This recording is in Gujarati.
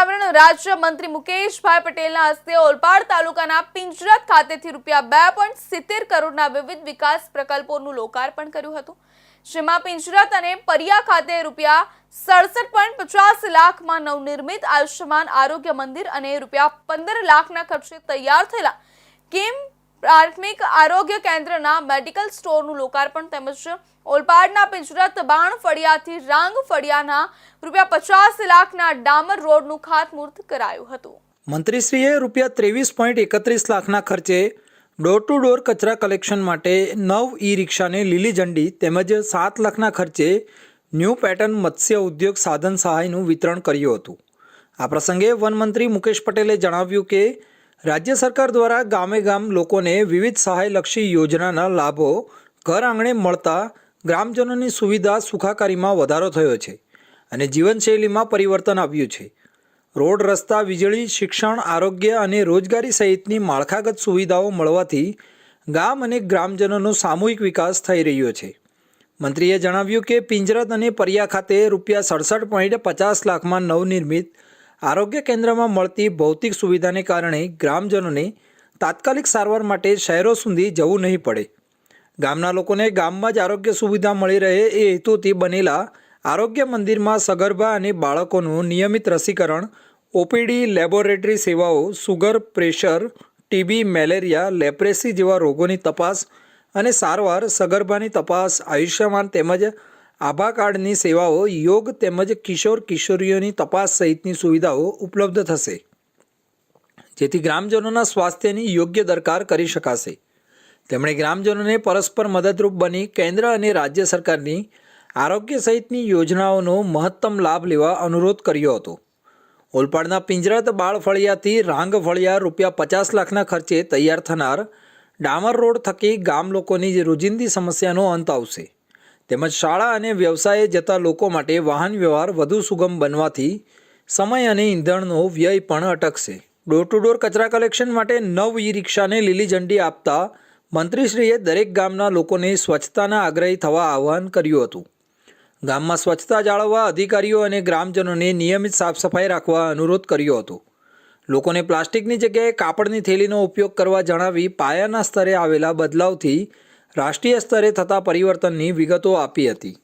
પર્યાવરણ રાજ્ય મંત્રી મુકેશભાઈ પટેલના હસ્તે ઓલપાડ તાલુકાના પિંજરત ખાતેથી રૂપિયા બે પોઈન્ટ સિત્તેર કરોડના વિવિધ વિકાસ પ્રકલ્પોનું લોકાર્પણ કર્યું હતું. જેમાં પિંજરત અને પરિયા ખાતે રૂપિયા સડસઠ પોઈન્ટ પચાસ લાખમાં નવનિર્મિત આયુષ્યમાન આરોગ્ય મંદિર અને રૂપિયા પંદર લાખના ખર્ચે તૈયાર થયેલા કેમ પ્રાથમિક આરોગ્ય કેન્દ્રના મેડિકલ સ્ટોરનું લોકાર્પણ તેમજ ઓલપાડના પિંજરત બાણ ફળિયાથી રાંગ ફળિયાના રૂપિયા પચાસ લાખના ડામર રોડનું ખાતમુહૂર્ત કરાયું હતું. મંત્રીશ્રીએ રૂપિયા ત્રેવીસ પોઈન્ટ એકત્રીસ લાખના ખર્ચે ડોર ટુ ડોર કચરા કલેક્શન માટે નવ ઈ રિક્ષાને લીલી ઝંડી તેમજ સાત લાખના ખર્ચે ન્યૂ પેટર્ન મત્સ્ય ઉદ્યોગ સાધન સહાયનું વિતરણ કર્યું હતું. આ પ્રસંગે વનમંત્રી મુકેશ પટેલે જણાવ્યું કે રાજ્ય સરકાર દ્વારા ગામે ગામ લોકોને વિવિધ સહાયલક્ષી યોજનાના લાભો ઘર આંગણે મળતા ગ્રામજનોની સુવિધા સુખાકારીમાં વધારો થયો છે અને જીવનશૈલીમાં પરિવર્તન આવ્યું છે. રોડ, રસ્તા, વીજળી, શિક્ષણ, આરોગ્ય અને રોજગારી સહિતની માળખાગત સુવિધાઓ મળવાથી ગામ અને ગ્રામજનોનો સામૂહિક વિકાસ થઈ રહ્યો છે. મંત્રીએ જણાવ્યું કે પિંજરત અને પરિયા ખાતે રૂપિયા સડસઠ પોઈન્ટ પચાસ લાખમાં નવનિર્મિત આરોગ્ય કેન્દ્રમાં મળતી ભૌતિક સુવિધાને કારણે ગ્રામજનોને તાત્કાલિક સારવાર માટે શહેરો સુધી જવું નહીં પડે. ગામના લોકોને ગામમાં જ આરોગ્ય સુવિધા મળી રહે એ હેતુથી બનેલા આરોગ્ય મંદિરમાં સગર્ભા અને બાળકોનું નિયમિત રસીકરણ, ઓપીડી લેબોરેટરી સેવાઓ, sugar pressure, TB, malaria, leprosy જેવા રોગોની તપાસ અને સારવાર, સગર્ભાની તપાસ, આયુષ્યમાન તેમજ આભા કાર્ડની સેવાઓ યોગ તેમજ કિશોર કિશોરીઓની તપાસ સહિતની સુવિધાઓ ઉપલબ્ધ થશે, જેથી ગ્રામજનોના સ્વાસ્થ્યની યોગ્ય દરકાર કરી શકાશે. તેમણે ગ્રામજનોને પરસ્પર મદદરૂપ બની કેન્દ્ર અને રાજ્ય સરકારની આરોગ્ય સહિતની યોજનાઓનો મહત્તમ લાભ લેવા અનુરોધ કર્યો હતો. ઓલપાડના પિંજરાત બાળ ફળિયાથી રાંગ ફળિયા રૂપિયા પચાસ લાખના ખર્ચે તૈયાર થનાર ડામર રોડ થકી ગામ લોકોની રોજિંદી સમસ્યાનો અંત આવશે. તેમજ શાળા અને વ્યવસાયે જતા લોકો માટે વાહન વ્યવહાર વધુ સુગમ બનવાથી સમય અને ઈંધણનો વ્યય પણ અટકશે. ડોર ટુ ડોર કચરા કલેક્શન માટે નવ ઈ રિક્ષાને લીલી ઝંડી આપતા મંત્રીશ્રીએ દરેક ગામના લોકોને સ્વચ્છતાના આગ્રહી થવા આહવાન કર્યું હતું. ગામમાં સ્વચ્છતા જાળવવા અધિકારીઓ અને ગ્રામજનોને નિયમિત સાફ સફાઈ રાખવા અનુરોધ કર્યો હતો. લોકોને પ્લાસ્ટિકની જગ્યાએ કાપડની થેલીનો ઉપયોગ કરવા જણાવી પાયાના સ્તરે આવેલા બદલાવથી રાષ્ટ્રીય સ્તરે થતા પરિવર્તનની વિગતો આપી હતી.